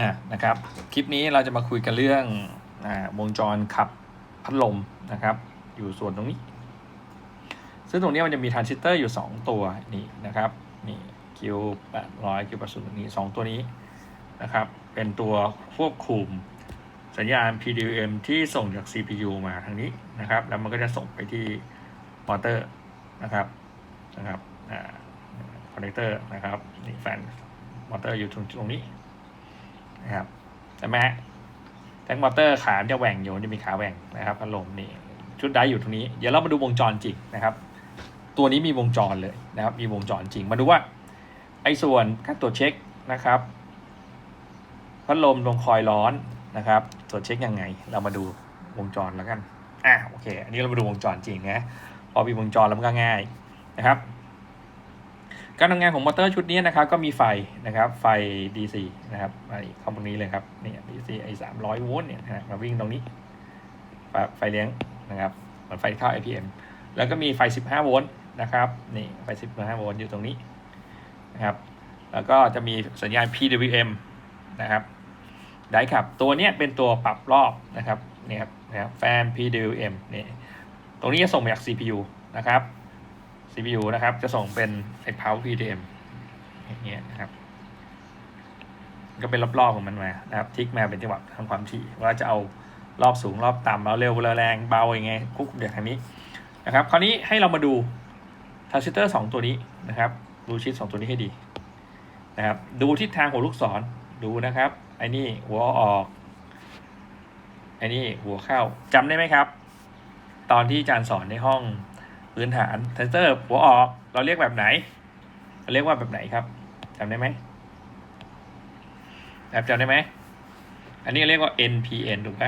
อ่านะครับ คลิปนี้เราจะมาคุยกันเรื่องอ่าวงจรขับพัดลมนะครับ อยู่ส่วนตรงนี้ ซึ่งตรงนี้มันจะมีทรานซิสเตอร์อยู่ 2 ตัวนี่นะครับนี่ Q 800 Q 8 0นี้ 2 ตัวนี้นะครับ เป็นตัวควบคุมสัญญาณ PWM ที่ส่งจาก CPU มาทางนี้นะครับ แล้วมันก็จะส่งไปที่มอเตอร์นะครับนะครับคอนเนคเตอร์นะครับนี่แฟนมอเตอร์อยู่ตรงตรงนี้ นะครับใช่ไหมแท็กมอเตอร์ขาจะแหว่งอยู่จะมีขาแหว่งนะครับพัดลมนี่ชุดได้อยู่ตรงนี้ เดี๋ยวเรามาดูวงจรจริงนะครับ ตัวนี้มีวงจรเลยนะครับ มีวงจรจริง มาดูว่า ไอ้ส่วนการตรวจเช็คนะครับ พัดลมลงคอยร้อนนะครับ ตรวจเช็คยังไง เรามาดูวงจรแล้วกันอะโอเค อันนี้เรามาดูวงจรจริงนะพอมีวงจรแล้วมันก็ง่ายนะครับ การทำงานของมอเตอร์ชุดนี้นะครับก็มีไฟนะครับไฟ DC นะครับมาอีกเข้าตรงนี้เลยครับนี่ DC ไอ้สามร้อยโวลต์เนี่ยนะมาวิ่งตรงนี้ไฟไฟเลี้ยงนะครับเหมือนไฟเข้า IPM แล้วก็มีไฟ 15 โวลต์นะครับนี่ไฟ 15 โวลต์อยู่ตรงนี้นะครับแล้วก็จะมีสัญญาณ PWM นะครับได้ครับตัวนี้เป็นตัวปรับรอบนะครับเนี่ยครับนะครับแฟน PWM นี่ตรงนี้จะส่งมาจาก CPU นะครับ CPU นะครับ จะส่งเป็นไอ้ power PWM อย่างเงี้ยนะครับ ก็เป็นรอบๆของมันมานะครับ ทิกมาเป็นจังหวะทำความถี่ว่าจะเอารอบสูงรอบต่ำเอาเร็วแรงเบาอย่างไงคุกเดี๋ยวทางนี้นะครับ คราวนี้ให้เรามาดูทรานซิสเตอร์สองตัวนี้นะครับดูชิดสองตัวนี้ให้ดีนะครับ ดูทิศทางของลูกศรดูนะครับไอ้นี่หัวออกไอ้นี่หัวเข้าจำได้ไหมครับ ตอนที่อาจารย์สอนในห้อง พื้นฐานทนเตอร์หัวออก เราเรียกแบบไหน เราเรียกว่าแบบไหนครับจำได้ไหมครับจำได้ไหม อันนี้เรียกว่า NPN ถูกไหม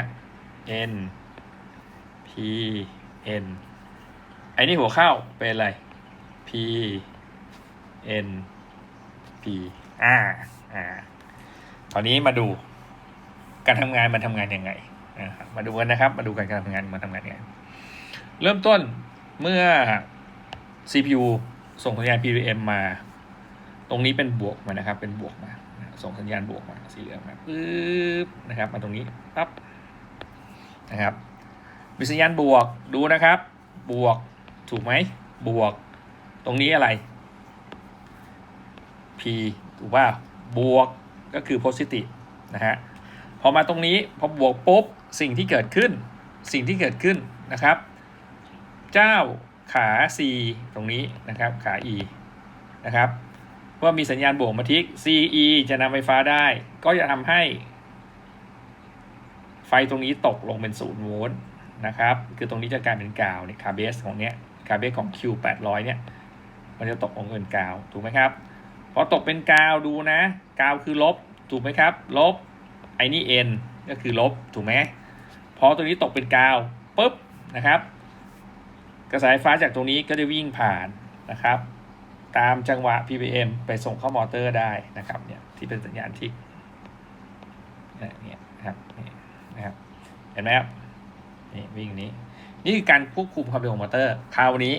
NPN ไอ้นี่หัวเข้าเป็นอะไร P N P อ่าอ่าตอนนี้มาดูการทำงานมันทำงานยังไงนะครับมาดูกันนะครับ มาดูการการทำงานมันทำงานยังไง เริ่มต้น เมื่อ CPU ส่งสัญญาณ PWM มา ตรงนี้เป็นบวกมานะครับ เป็นบวกมา ส่งสัญญาณบวกมาสีเหลืองมาปึ๊บนะครับ มาตรงนี้ปั๊บนะครับมีสัญญาณบวกดูนะครับ บวกถูกไหมบวก ตรงนี้อะไร P ถูกป่ะบวกก็คือ positive นะฮะพอมาตรงนี้พอบวกปุ๊บสิ่งที่เกิดขึ้น สิ่งที่เกิดขึ้นนะครับ เจ้าขา C ตรงนี้นะครับขา E นะครับว่ามีสัญญาณบวกมาทิก CE จะนำไฟฟ้าได้ ก็จะทำให้ ไฟตรงนี้ตกลงเป็น0โวลต์นะครับคือตรงนี้จะกลายเป็นกาวเนี่ยคาเบสของเนี้ยคาเบสของ Q 800 เนี่ยมันจะตกลงเป็นกาวถูกไหมครับพอตกเป็นกาวดูนะ กาวคือลบถูกไหมครับ ลบไอ้นี่ n ก็คือลบถูกไหมพอตัวนี้ตกเป็นกาวปุ๊บนะครับ กระแสไฟฟ้าจากตรงนี้ก็จะวิ่งผ่านนะครับ ตามจังหวะ ppm ไปส่งเข้ามอเตอร์ได้นะครับเนี่ยที่เป็นสัญญาณทิกเนี่ยนะครับนี่นะครับเห็นไหมครับนี่วิ่งนี้ นี่คือการควบคุมความเร็วของมอเตอร์คราวนี้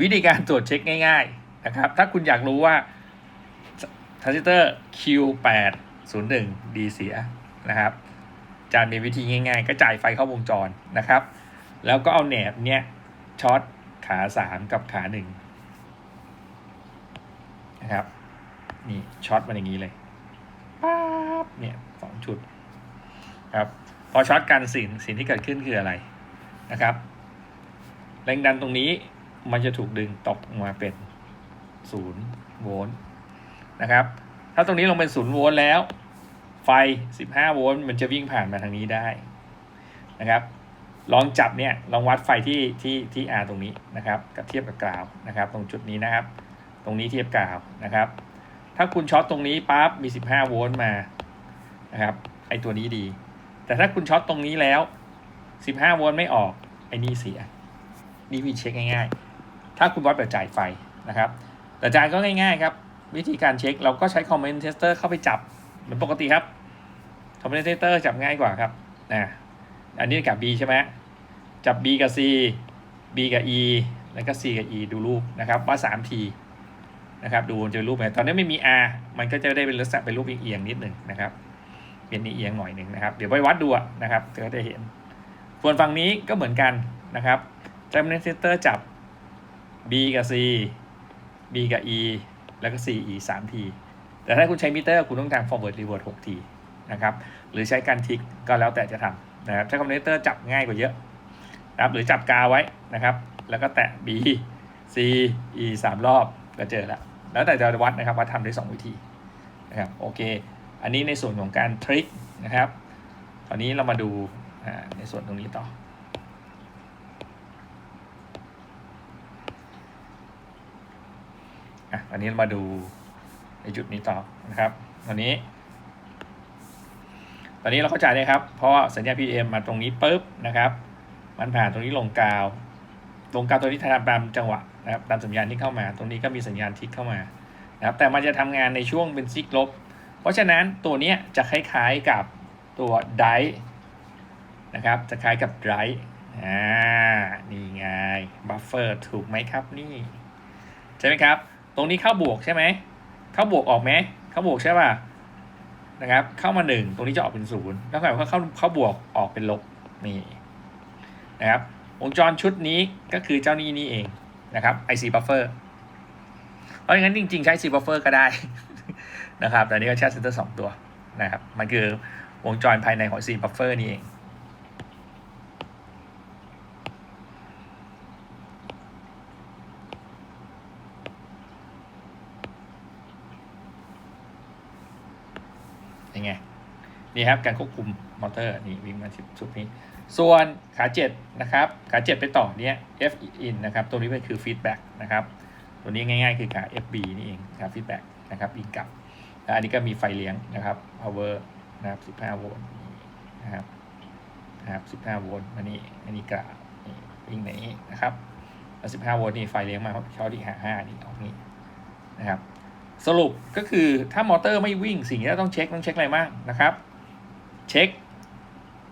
วิธีการตรวจเช็คง่ายๆนะครับ ถ้าคุณอยากรู้ว่าทรานซิสเตอร์ Q801 ดีเสียนะครับจะมีวิธีง่ายๆ ก็จ่ายไฟเข้าวงจรนะครับ แล้วก็เอาแหนบเนี้ย ช็อตขาสามกับขาหนึ่งนะครับนี่ช็อตมันอย่างนี้เลยป๊าบเนี่ยสองชุดครับพอช็อตกันสิ่งสิ่งที่เกิดขึ้นคืออะไรนะครับ แรงดันตรงนี้มันจะถูกดึงตกมาเป็นศูนย์โวลต์นะครับ ถ้าตรงนี้ลงเป็นศูนย์โวลต์แล้ว ไฟ 15 โวลต์มันจะวิ่งผ่านมาทางนี้ได้นะครับ ลองจับเนี่ยลองวัดไฟที่ที่ที่ R ตรงนี้นะครับกับเทียบกับกราวนะครับ ตรงจุดนี้นะครับ ตรงนี้เทียบกราวนะครับ ถ้าคุณช็อตตรงนี้ปั๊บมี 15 โวลต์มานะครับไอตัวนี้ดี แต่ถ้าคุณช็อตตรงนี้แล้ว 15 โวลต์ไม่ออกไอ้นี่เสียนี่วิธีเช็คง่าย ๆ ถ้าคุณวัดแบบจ่ายไฟนะครับ แต่จ่ายก็ง่ายๆครับวิธีการเช็คเราก็ใช้คอมเมนเทสเตอร์เข้าไปจับเหมือนปกติครับคอมเมนเทสเตอร์จับง่ายกว่าครับนะ อันนี้กับ B ใช่ไหมจับ B กับ C B กับ E แล้วก็ C กับ E ดูรูปนะครับว่า3ทีนะครับดูจะรูปไหนตอนนี้ไม่มี R มันก็จะได้เป็นลักษณะเป็นรูปเอียงๆนิดหนึ่งนะครับเป็นเอียงหน่อยหนึ่งนะครับ เดี๋ยวไปวัดดูนะครับก็จะเห็น ส่วนฝั่งนี้ก็เหมือนกันนะครับจะเป็นเซนเตอร์จับ B กับ C B กับ E แล้วก็ C E 3ทีแต่ถ้าคุณใช้มิเตอร์คุณต้องทำ forward reverse 6ทีนะครับหรือใช้การทิกก็แล้วแต่จะทำ นะครับใช้คอมพิวเตอร์จับง่ายกว่าเยอะนะครับหรือจับกาไว้นะครับ แล้วก็แตะ B C E สามรอบก็เจอแล้ว แล้วแต่จะวัดนะครับว่าทำได้ 2 วิธีนะครับโอเค อันนี้ในส่วนของการทริคนะครับ ตอนนี้เรามาดูในส่วนตรงนี้ต่อ อะอันนี้เรามาดูในจุดนี้ต่อนะครับ วันนี้ ตอนนี้เราเข้าใจเลยครับ เพราะสัญญาณ PM มาตรงนี้ปุ๊บนะครับ มันผ่านตรงนี้ลงกาว ลงกาวตัวนี้ทำตามจังหวะนะครับตามสัญญาณที่เข้ามา ตรงนี้ก็มีสัญญาณทิกเข้ามานะครับแต่มันจะทำงานในช่วงเป็นซิกลบ เพราะฉะนั้นตัวนี้จะคล้ายๆกับตัวไดนะครับจะคล้ายกับไดอ่านี่ไงบัฟเฟอร์ถูกไหมครับนี่ ใช่ไหมครับ ตรงนี้เข้าบวกใช่ไหมเข้าบวกออกไหมเข้าบวกใช่ป่ะ นะครับ เข้ามาหนึ่งตรงนี้จะออกเป็นศูนย์แล้วก็เข้าเข้าบวกออกเป็นลบนี่นะครับวงจรชุดนี้ก็คือเจ้านี้นี่เองนะครับ IC buffer เพราะงั้นจริง ๆ ใช้ C buffer ก็ได้นะครับแต่นี่ก็ใช้เซนเตอร์สองตัวนะครับ มันคือวงจรภายในของ C buffer นี่เอง นี่ครับการควบคุมมอเตอร์นี่วิ่งมาที่ชุดนี้ ส่วนขาเจ็ดนะครับขาเจ็ดไปต่อเนี้ย F in นะครับตัวนี้มันคือ feedback นะครับตัวนี้ง่ายๆ คือขา FB นี่เองครับ feedback นะครับอินกลับแล้วอันนี้ก็มีไฟเลี้ยงนะครับ power นะครับ15โวลต์นะครับนะครับ15โวลต์มานี่อันนี้กราบนี่วิ่งไหนนะครับแล้ว15โวลต์นี่ไฟเลี้ยงมาช็อตอีก5นี่ออกนี่นะครับ สรุปก็คือถ้ามอเตอร์ไม่วิ่งสิ่งที่เราต้องเช็คต้องเช็คอะไรบ้างนะครับ เช็ค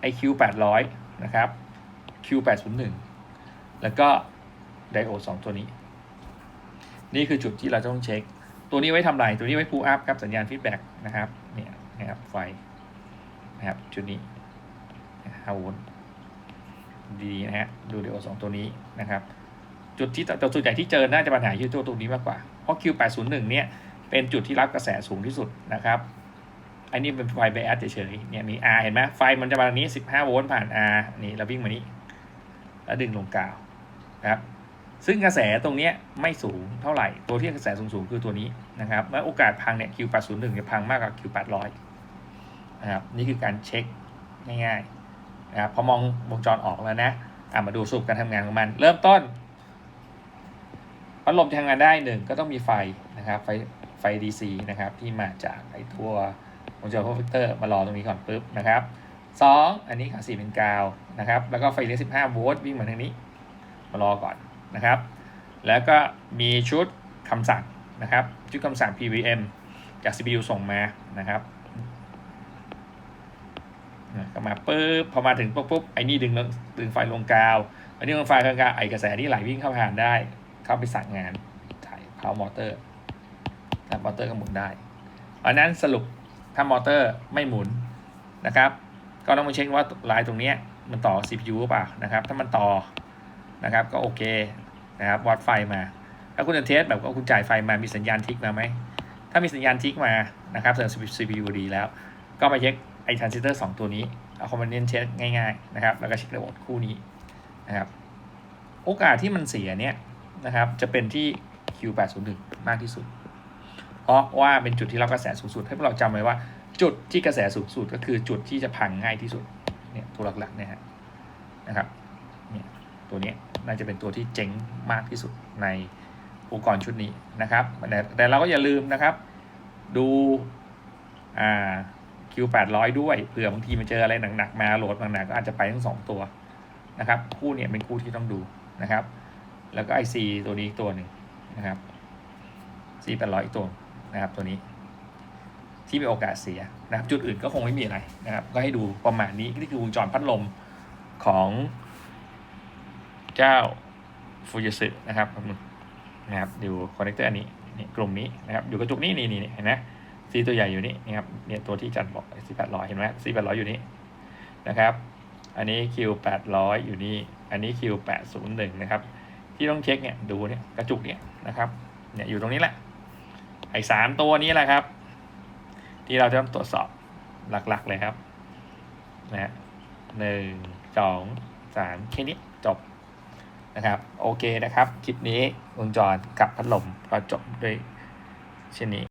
IQ 800 นะครับ Q 801แล้วก็ไดโอด2ตัวนี้ นี่คือจุดที่เราต้องเช็ค ตัวนี้ไว้ทำอะไร ตัวนี้ไว้ pull up ครับสัญญาณ feedback นะครับ เนี่ยนะครับไฟนะครับจุดนี้5โวลต์ดีนะฮะ ดูไดโอด2ตัวนี้นะครับ จุดที่ตัวจุดใหญ่ที่เจอ น่าจะปัญหาอยู่ตัวตรงนี้มากกว่า เพราะ Q 801เนี่ย เป็นจุดที่รับกระแสสูงที่สุดนะครับ อันนี้เป็นไฟไบแอสเฉยๆเนี่ยมี R เห็นไหมไฟมันจะมาตรงนี้ 15 โวลต์ผ่าน R นี่เราวิ่งมานี้ แล้วดึงลงกาวนะครับซึ่งกระแสตรงเนี้ยไม่สูงเท่าไหร่ ตัวที่กระแสสูงๆคือตัวนี้นะครับและโอกาสพังเนี่ย Q801 จะพังมากกว่า Q800 นะครับนี่คือการเช็คง่ายๆนะครับพอมองวงจรออกแล้วนะอะมาดูสรุปการทำงานของมัน เริ่มต้นพัดลมจะทำงานได้หนึ่งก็ต้องมีไฟนะครับไฟไฟ DC นะครับที่มาจากไอ้ตัว วงจรคอมพิวเตอร์มารอตรงนี้ก่อนปุ๊บนะครับสองอันนี้ขาสี่เป็นกาวนะครับ แล้วก็ไฟเลี้ยง15โวลต์วิ่งมาทางนี้ มารอก่อนนะครับ แล้วก็มีชุดคำสั่งนะครับ ชุดคำสั่ง PWM จาก CPU ส่งมานะครับนะก็มาปุ๊บพอมาถึงปุ๊บปุ๊บไอ้นี่ดึงดึงไฟลงกาว อันนี้ลงไฟลงกาวไอกระแสที่ไหลวิ่งเข้าผ่านได้ เข้าไปสั่งงานถ่ายพาวมอเตอร์มอเตอร์ก็หมุนได้เพราะนั้นสรุป ถ้ามอเตอร์ไม่หมุนนะครับ ก็ต้องมาเช็คว่าลายตรงนี้มันต่อ CPU หรือเปล่านะครับ ถ้ามันต่อนะครับก็โอเคนะครับวัดไฟมาถ้าคุณจะเทสแบบว่าคุณจ่ายไฟมามีสัญญาณทิกมาไหม ถ้ามีสัญญาณทิกมานะครับเสริม CPU ดีแล้ว ก็มาเช็คไอทรานซิสเตอร์2ตัวนี้เอาคอมมานเนนเช็คง่ายๆนะครับแล้วก็เช็คระบบคู่นี้นะครับโอกาสที่มันเสียเนี่ยนะครับจะเป็นที่ Q801 มากที่สุด เพราะว่าเป็นจุดที่รับกระแสสูงสุด ให้พวกเราจำไว้ว่า จุดที่กระแสสูงสุดก็คือจุดที่จะพังง่ายที่สุดเนี่ยตัวหลักๆเนี่ยฮะนะครับเนี่ยตัวนี้น่าจะเป็นตัวที่เจ๋งมากที่สุดในอุปกรณ์ชุดนี้นะครับแต่แต่เราก็อย่าลืมนะครับ ดูอ่า Q800 ด้วยเผื่อบางทีมันเจออะไรหนักๆมาโหลดหนักๆก็อาจจะไปทั้งสองตัวนะครับคู่เนี่ยเป็นคู่ที่ต้องดูนะครับ แล้วก็ IC ตัวนี้อีกตัวหนึ่งนะครับ C800 อีกตัว นะครับตัวนี้ ที่มีโอกาสเสียนะครับ จุดอื่นก็คงไม่มีอะไรนะครับ ก็ให้ดูประมาณนี้นี่คือวงจรพัดลมของเจ้าฟูจิสึนะครับนะครับดูคอนเนคเตอร์อันนี้นี่กลุ่มนี้นะครับอยู่กระจุกนี้นี่นี่เห็นไหมซีตัวใหญ่อยู่นี่นะครับเนี่ยตัวที่จัดบอกซีแปดร้อยเห็นไหมซีแปดร้อยอยู่นี่นะครับ อันนี้ Q แปดร้อยอยู่นี่ อันนี้ Q แปดศูนย์หนึ่งนะครับ ที่ต้องเช็คเนี่ยดูเนี่ยกระจุกเนี่ยนะครับเนี่ยอยู่ตรงนี้แหละ ไอ้สามตัวนี้แหละครับ ที่เราจะต้องตรวจสอบหลักๆเลยครับนะฮะหนึ่งสองสามแค่นี้จบนะครับ โอเคนะครับ คลิปนี้วงจรกับพัดลมก็จบด้วยเช่นนี้